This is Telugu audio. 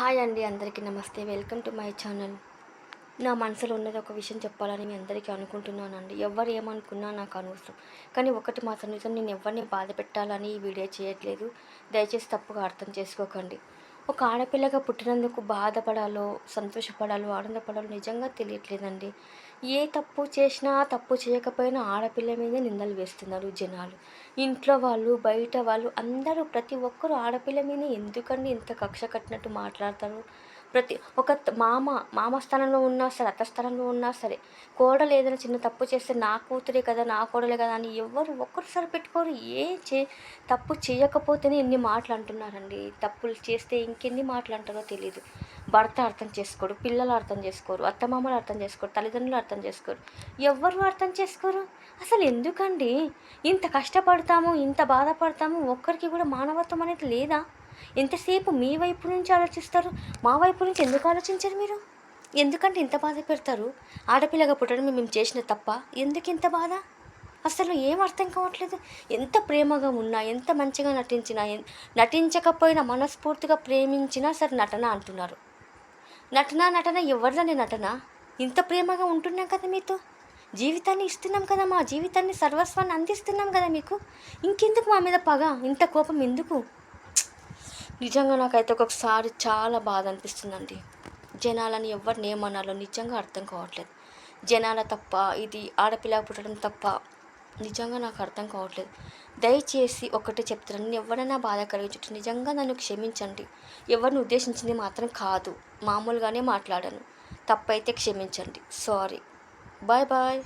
హాయ్ అండి అందరికీ నమస్తే. Welcome to my channel. నా మనసులో ఉన్నది ఒక విషయం చెప్పాలని మీ అందరికీ అనుకుంటున్నానండి. ఎవరు ఏమనుకున్నా నాకు అనవసరం. కానీ ఒకటి మాత్రం నిజం నేను ఎవరిని బాధ పెట్టాలని ఈ వీడియో చేయట్లేదు. దయచేసి తప్పుగా అర్థం చేసుకోకండి. ఒక ఆడపిల్లగా పుట్టినందుకు బాధపడాలో సంతోషపడాలో ఆనందపడాలో నిజంగా తెలియట్లేదండి. ఏ తప్పు చేసినా తప్పు చేయకపోయినా ఆడపిల్ల మీద నిందలు వేస్తున్నారు జనాలు. ఇంట్లో వాళ్ళు బయట వాళ్ళు అందరూ ప్రతి ఒక్కరూ ఆడపిల్ల మీద ఎందుకండి ఇంత కక్ష కట్టినట్టు మాట్లాడతారు? ప్రతి ఒక మామ మామ స్థానంలో ఉన్నా సరే అత్త స్థానంలో ఉన్నా సరే కోడలు ఏదైనా చిన్న తప్పు చేస్తే నా కూతురే కదా నా కోడలే కదా అని ఎవరు ఒక్కరుసారి పెట్టుకోరు. ఏ చే తప్పు చేయకపోతేనే ఎన్ని మాటలు అంటున్నారండి. తప్పులు చేస్తే ఇంకెన్ని మాటలు అంటారో తెలియదు భర్త అర్థం చేసుకోరు పిల్లలు అర్థం చేసుకోరు అత్తమామలు అర్థం చేసుకోరు తల్లిదండ్రులు అర్థం చేసుకోరు. ఎవరు అర్థం చేసుకోరు? అసలు ఎందుకండి? ఇంత కష్టపడతాము ఇంత బాధపడతాము ఒక్కరికి కూడా మానవత్వం అనేది లేదా? ఎంతసేపు మీ వైపు నుంచి ఆలోచిస్తారు మా వైపు నుంచి ఎందుకు ఆలోచించరు మీరు? ఎందుకంటే ఇంత బాధ పెడతారు? ఆడపిల్లగా పుట్టడం మేము చేసిన తప్ప ఎందుకు ఇంత బాధ? అసలు ఏం అర్థం కావట్లేదు. ఎంత ప్రేమగా ఉన్నా ఎంత మంచిగా నటించినా నటించకపోయినా మనస్ఫూర్తిగా ప్రేమించినా సరే నటన అంటున్నారు. నటన నటన ఎవరిదని నటన? ఇంత ప్రేమగా ఉంటున్నాం కదా మీతో? జీవితాన్ని ఇస్తున్నాం కదా మా జీవితాన్ని సర్వస్వాన్ని అందిస్తున్నాం కదా మీకు? ఇంకెందుకు మా మీద పగ? ఇంత కోపం ఎందుకు? నిజంగా నాకైతే ఒక్కొక్కసారి చాలా బాధ అనిపిస్తుందండి జనాలని ఎవరిని ఏమనాలో నిజంగా అర్థం కావట్లేదు. జనాల తప్ప ఇది ఆడపిల్ల పుట్టడం తప్ప నిజంగా నాకు అర్థం కావట్లేదు. దయచేసి ఒకటే చెప్తాను నేను ఎవరైనా బాధ కలిగించుంటే నిజంగా నన్ను క్షమించండి. ఎవరిని ఉద్దేశించింది మాత్రం కాదు. మామూలుగానే మాట్లాడాను. తప్పైతే క్షమించండి. సారీ. Bye bye.